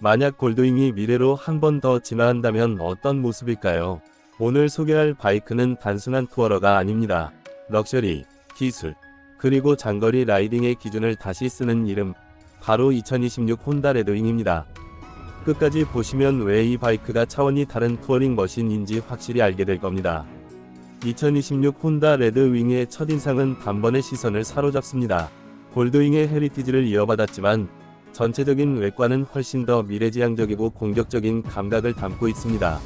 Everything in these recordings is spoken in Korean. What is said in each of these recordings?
만약 골드윙이 미래로 한 번 더 진화한다면 어떤 모습일까요? 오늘 소개할 바이크는 단순한 투어러가 아닙니다. 럭셔리, 기술, 그리고 장거리 라이딩의 기준을 다시 쓰는 이름, 바로 2026 혼다 레드윙입니다. 끝까지 보시면 왜 이 바이크가 차원이 다른 투어링 머신인지 확실히 알게 될 겁니다. 2026 혼다 레드윙의 첫인상은 단번에 시선을 사로잡습니다. 골드윙의 헤리티지를 이어받았지만 전체적인 외관은 훨씬 더 미래지향적이고 공격적인 감각을 담고 있습니다.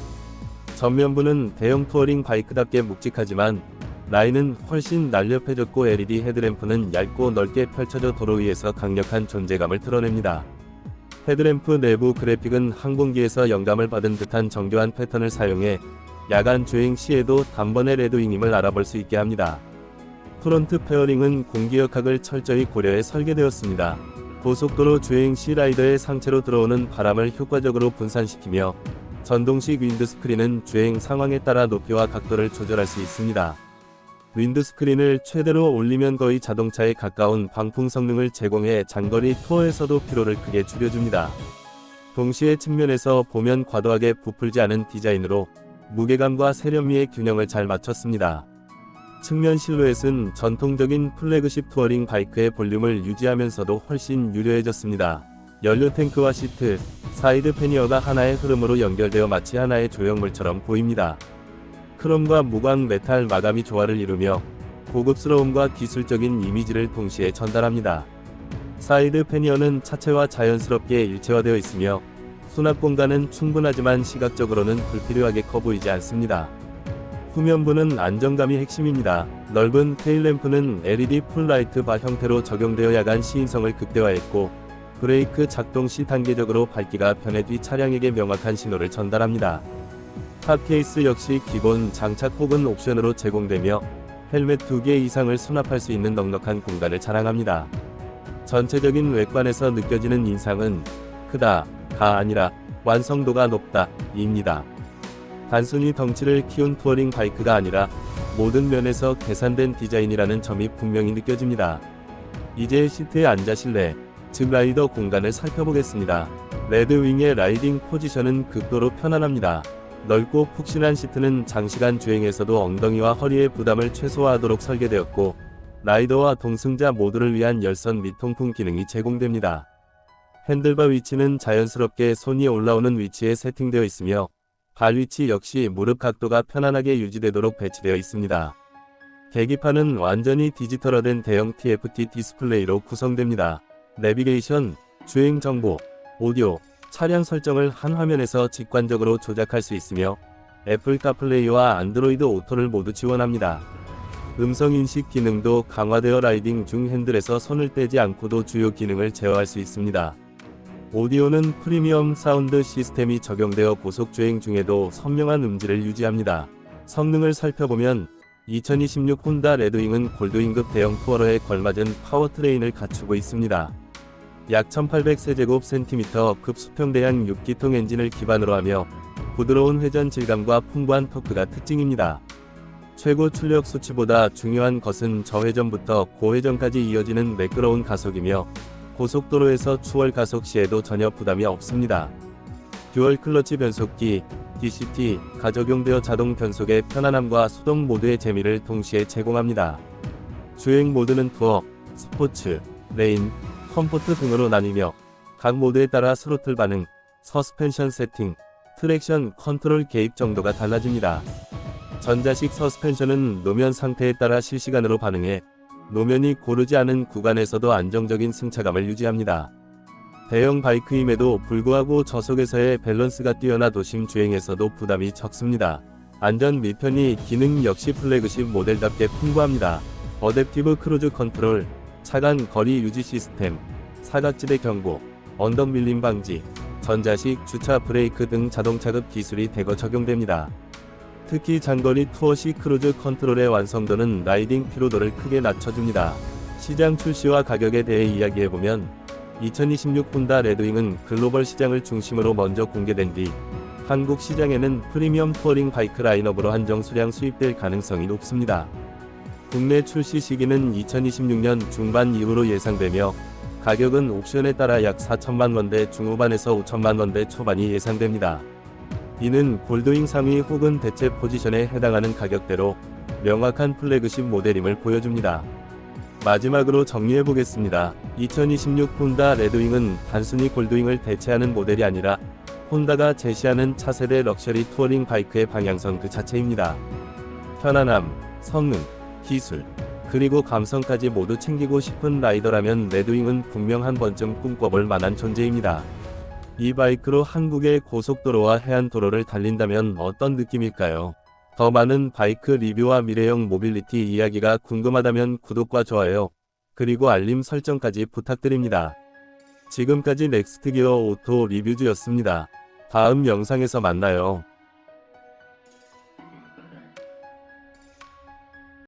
전면부는 대형 투어링 바이크답게 묵직하지만 라인은 훨씬 날렵해졌고 LED 헤드램프는 얇고 넓게 펼쳐져 도로 위에서 강력한 존재감을 드러냅니다. 헤드램프 내부 그래픽은 항공기에서 영감을 받은 듯한 정교한 패턴을 사용해 야간 주행 시에도 단번에 레드윙임을 알아볼 수 있게 합니다. 프론트 페어링은 공기역학을 철저히 고려해 설계되었습니다. 고속도로 주행 시 라이더의 상체로 들어오는 바람을 효과적으로 분산시키며 전동식 윈드스크린은 주행 상황에 따라 높이와 각도를 조절할 수 있습니다. 윈드스크린을 최대로 올리면 거의 자동차에 가까운 방풍 성능을 제공해 장거리 투어에서도 피로를 크게 줄여줍니다. 동시에 측면에서 보면 과도하게 부풀지 않은 디자인으로 무게감과 세련미의 균형을 잘 맞췄습니다. 측면 실루엣은 전통적인 플래그십 투어링 바이크의 볼륨을 유지하면서도 훨씬 유려해졌습니다. 연료 탱크와 시트, 사이드 패니어가 하나의 흐름으로 연결되어 마치 하나의 조형물처럼 보입니다. 크롬과 무광 메탈 마감이 조화를 이루며 고급스러움과 기술적인 이미지를 동시에 전달합니다. 사이드 패니어는 차체와 자연스럽게 일체화되어 있으며 수납 공간은 충분하지만 시각적으로는 불필요하게 커 보이지 않습니다. 후면부는 안정감이 핵심입니다. 넓은 테일램프는 LED 풀라이트 바 형태로 적용되어 야간 시인성을 극대화했고 브레이크 작동 시 단계적으로 밝기가 변해 뒤 차량에게 명확한 신호를 전달합니다. 탑 케이스 역시 기본 장착 혹은 옵션으로 제공되며 헬멧 2개 이상을 수납할 수 있는 넉넉한 공간을 자랑합니다. 전체적인 외관에서 느껴지는 인상은 크다, 가 아니라 완성도가 높다, 입니다. 단순히 덩치를 키운 투어링 바이크가 아니라 모든 면에서 계산된 디자인이라는 점이 분명히 느껴집니다. 이제 시트에 앉아실래, 즉 라이더 공간을 살펴보겠습니다. 레드윙의 라이딩 포지션은 극도로 편안합니다. 넓고 푹신한 시트는 장시간 주행에서도 엉덩이와 허리의 부담을 최소화하도록 설계되었고 라이더와 동승자 모두를 위한 열선 및 통풍 기능이 제공됩니다. 핸들바 위치는 자연스럽게 손이 올라오는 위치에 세팅되어 있으며 발 위치 역시 무릎 각도가 편안하게 유지되도록 배치되어 있습니다. 계기판은 완전히 디지털화된 대형 TFT 디스플레이로 구성됩니다. 내비게이션, 주행 정보, 오디오, 차량 설정을 한 화면에서 직관적으로 조작할 수 있으며 애플 카플레이와 안드로이드 오토를 모두 지원합니다. 음성 인식 기능도 강화되어 라이딩 중 핸들에서 손을 떼지 않고도 주요 기능을 제어할 수 있습니다. 오디오는 프리미엄 사운드 시스템이 적용되어 고속 주행 중에도 선명한 음질을 유지합니다. 성능을 살펴보면 2026 혼다 레드윙은 골드윙급 대형 투어러에 걸맞은 파워트레인을 갖추고 있습니다. 약 1800세제곱 급 수평대양 6기통 엔진을 기반으로 하며 부드러운 회전 질감과 풍부한 토크가 특징입니다. 최고 출력 수치보다 중요한 것은 저회전부터 고회전까지 이어지는 매끄러운 가속이며 고속도로에서 추월 가속 시에도 전혀 부담이 없습니다. 듀얼 클러치 변속기, DCT, 가 적용되어 자동 변속의 편안함과 수동 모드의 재미를 동시에 제공합니다. 주행 모드는 투어, 스포츠, 레인, 컴포트 등으로 나뉘며 각 모드에 따라 스로틀 반응, 서스펜션 세팅, 트랙션 컨트롤 개입 정도가 달라집니다. 전자식 서스펜션은 노면 상태에 따라 실시간으로 반응해 노면이 고르지 않은 구간에서도 안정적인 승차감을 유지합니다. 대형 바이크임에도 불구하고 저속에서의 밸런스가 뛰어나 도심 주행에서도 부담이 적습니다. 안전 및 편의 기능 역시 플래그십 모델답게 풍부합니다. 어댑티브 크루즈 컨트롤, 차간 거리 유지 시스템, 사각지대 경고, 언덕 밀림 방지, 전자식 주차 브레이크 등 자동차급 기술이 대거 적용됩니다. 특히 장거리 투어 시 크루즈 컨트롤의 완성도는 라이딩 피로도를 크게 낮춰줍니다. 시장 출시와 가격에 대해 이야기해보면 2026 혼다 레드윙은 글로벌 시장을 중심으로 먼저 공개된 뒤 한국 시장에는 프리미엄 투어링 바이크 라인업으로 한정 수량 수입될 가능성이 높습니다. 국내 출시 시기는 2026년 중반 이후로 예상되며 가격은 옵션에 따라 약 4천만 원대 중후반에서 5천만 원대 초반이 예상됩니다. 이는 골드윙 상위 혹은 대체 포지션에 해당하는 가격대로 명확한 플래그십 모델임을 보여줍니다. 마지막으로 정리해 보겠습니다. 2026 혼다 레드윙은 단순히 골드윙을 대체하는 모델이 아니라 혼다가 제시하는 차세대 럭셔리 투어링 바이크의 방향성 그 자체입니다. 편안함, 성능, 기술, 그리고 감성까지 모두 챙기고 싶은 라이더라면 레드윙은 분명 한 번쯤 꿈꿔볼 만한 존재입니다. 이 바이크로 한국의 고속도로와 해안도로를 달린다면 어떤 느낌일까요? 더 많은 바이크 리뷰와 미래형 모빌리티 이야기가 궁금하다면 구독과 좋아요, 그리고 알림 설정까지 부탁드립니다. 지금까지 넥스트 기어 오토 리뷰즈였습니다. 다음 영상에서 만나요.